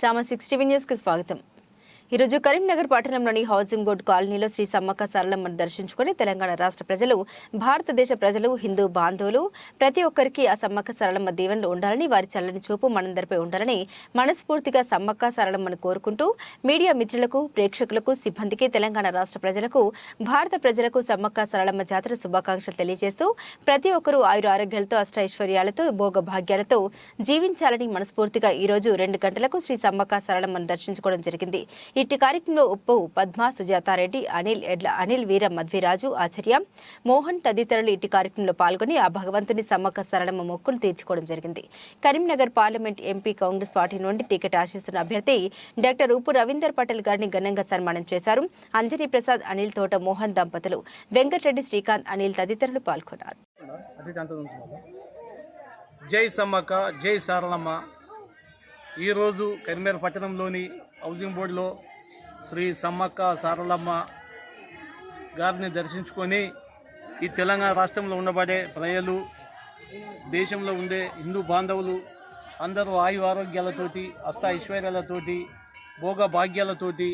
సామ six TV న్యూస్కి స్వాగతం. ఈరోజు కరీంనగర్ పట్టణంలోని హౌసింగ్ బోర్డు కాలనీలో శ్రీ సమ్మక్క సరళమ్మను దర్శించుకుని తెలంగాణ రాష్ట్ర ప్రజలు భారతదేశ ప్రజలు హిందూ బాంధవులు ప్రతి ఒక్కరికి ఆ సమ్మక్క సరళమ్మ దీవెనలు ఉండాలని వారి చల్లని చూపు మనందరిపై ఉండాలని మనస్ఫూర్తిగా సమ్మక్క సరళమ్మను కోరుకుంటూ మీడియా మిత్రులకు ప్రేక్షకులకు సిబ్బందికి తెలంగాణ రాష్ట్ర ప్రజలకు భారత ప్రజలకు సమ్మక్క సరళమ్మ జాతర శుభాకాంక్షలు తెలియజేస్తూ ప్రతి ఒక్కరూ ఆయుర ఆరోగ్యాలతో అష్టైశ్వర్యాలతో భోగ భాగ్యాలతో జీవించాలని మనస్ఫూర్తిగా ఈ రోజు రెండు గంటలకు శ్రీ సమ్మక్క సరళమ్మను దర్శించుకోవడం జరిగింది. ఇట్టి కార్యక్రమంలో ఉప్పు పద్మ సుజాతారెడ్డి అనిల్ ఎడ్ల అనిల్ వీర మధ్విరాజు ఆచార్య మోహన్ తదితరులు ఇట్టి కార్యక్రమంలో పాల్గొని ఆ భగవంతుని సమ్మక్క సరళమ్మ మొక్కులు తీర్చుకోవడం జరిగింది. Karimnagar parliament MP Congress party నుండి టికెట్ ఆశిస్తున్న అభ్యర్థి డాక్టర్ ఉప్పు రవీందర్ పటేల్ గారిని ఘనంగా సన్మానం చేశారు. అంజనీ ప్రసాద్ అనిల్ తోట మోహన్ దంపతులు వెంకటరెడ్డి శ్రీకాంత్ అనిల్ తదితరులు పాల్గొన్నారు. జై సమ్మక్క జై సారలమ్మ. ఈరోజు కరిమేర పట్టణంలోని హౌసింగ్ బోర్డులో శ్రీ సమ్మక్క సారలమ్మ గారిని దర్శించుకొని ఈ తెలంగాణ రాష్ట్రంలో ఉండబడే ప్రజలు దేశంలో ఉండే హిందూ బాంధవులు అందరూ ఆయు ఆరోగ్యాలతోటి అష్ట ఐశ్వర్యాలతోటి భోగ భాగ్యాలతోటి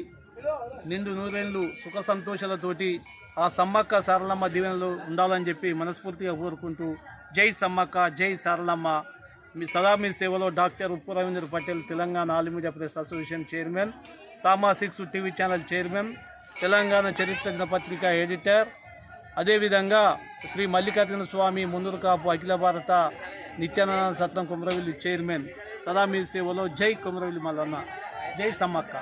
నిండు నూరేళ్ళు సుఖ సంతోషాలతోటి ఆ సమ్మక్క సారలమ్మ దీవెనలు ఉండాలని చెప్పి మనస్ఫూర్తిగా కోరుకుంటూ జై సమ్మక్క జై సారలమ్మ. మీ సదా మీ సేవలో doctor Uppu Ravindra Patel Telangana all media press association chairman Sama six TV channel chairman Telangana చరిత్ర పత్రిక ఎడిటర్ అదేవిధంగా శ్రీ మల్లికార్జున స్వామి ముందరు కాపు అఖిల భారత నిత్యానంద సత్రం కుమరవెల్లి చైర్మన్ సదా మీ సేవలో జై కుమరవెల్లి మల్లన్న. జై సమ్మక్క.